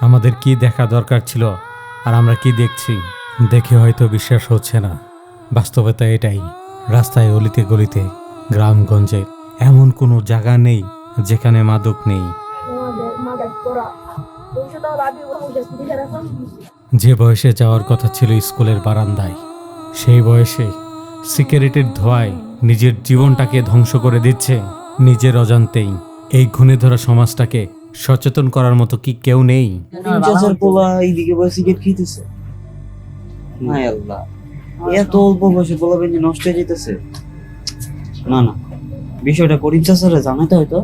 আমাদের কি দেখা দরকার ছিল আর আমরা কি দেখছি, দেখে হয়তো বিশ্বাস হচ্ছে না। বাস্তবতা এটাই, রাস্তায় অলিতে গলিতে, গ্রামগঞ্জে এমন কোনো জায়গা নেই যেখানে মাদক নেই। যে বয়সে যাওয়ার কথা ছিল স্কুলের বারান্দায়, সেই বয়সে সিগারেটের ধোঁয়ায় নিজের জীবনটাকে ধ্বংস করে দিচ্ছে নিজের অজান্তেই। এই ঘুণে ধরা সমাজটাকে সচেতন করার মতো কি কেউ নেই? চাচার পোলা এইদিকে বসে সিগারেট খেতেছে। হায় আল্লাহ। এত অল্প বয়সে পোলা বেঞ্চি নষ্ট হয়ে যেতেছে। না না। বিষয়টা করিম চাচারা জানাতে হয়তো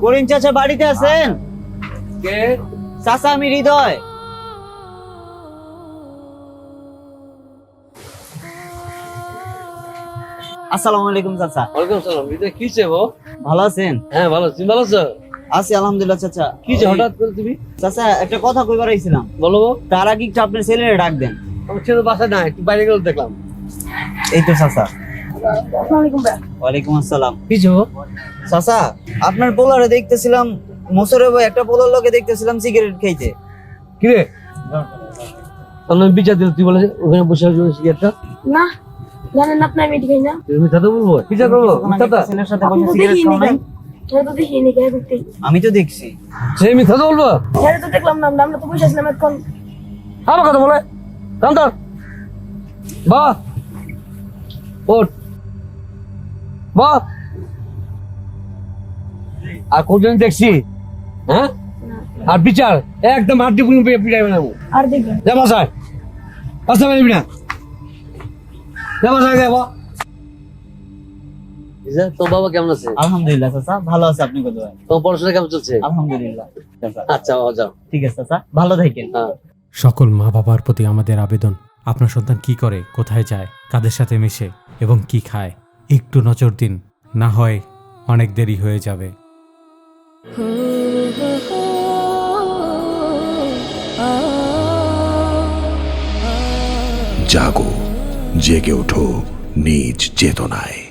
করিম চাচা বাড়িতে আছেন? কে? চাচা আমি হৃদয়। আসসালামু আলাইকুম চাচা। ওয়ালাইকুম সালাম। এটা কি ভালো আছেন? হ্যাঁ ভালো তুমি ভালো আছো? আছি আলহামদুলিল্লাহ চাচা। কি যে হঠাৎ করে তুমি? চাচা একটা কথা কইবার আইছিলাম। বলো তার আগে একটু আপনার ছেলেরে ডাক দেন। আমার ছেলে বাসায় না একটু বাইরে গেলে দেখলাম। এই তো চাচা। ওয়ালাইকুম আসসালাম। কি চেবো চাচা আপনার পোলারে দেখতেছিলাম মোসরে ভাই একটা পোলার লোকে দেখতেছিলাম সিগারেট খাইতে। কি রে? আমি বিচার দিল তুই বলে ওখানে বসে সিগারেটটা? না জানেন আপনি আমি এটি খাই না। তুমি বলব করব? ছেলের সাথে বসে সিগারেট খাও নাই? আমি তো দেখছি। সে মিথ্যা তো বলব? হ্যাঁ তো দেখলাম না আমরা তো বসে আসলাম এখন। আমার কথা বলে। কান্তার বা। ওঠ। বা। আর কোনদিন দেখছি? হ্যাঁ? আর বিচার। একদম হাড্ডি পুনি পিটাইবে না আর দেখবেন। যা বাসায়। পারবি না। তোর বাবা কেমন আছে? আলহামদুলিল্লাহ চাচা। ভালো আছে আপনি কত ভাই? পড়াশোনা কেমন চলছে? আলহামদুলিল্লাহ আচ্ছা যাও। ঠিক আছে চাচা। ভালো থাকেন। হ্যাঁ। সকল মা বাবার প্রতি আমাদের আবেদন আপনার সন্তান কি করে কোথায় যায় কাদের সাথে মিশে এবং কি খায় একটু নজর দিন না হয় অনেক দেরি হয়ে যাবে। জাগো। জেগে ওঠো নিজ চেতনায়।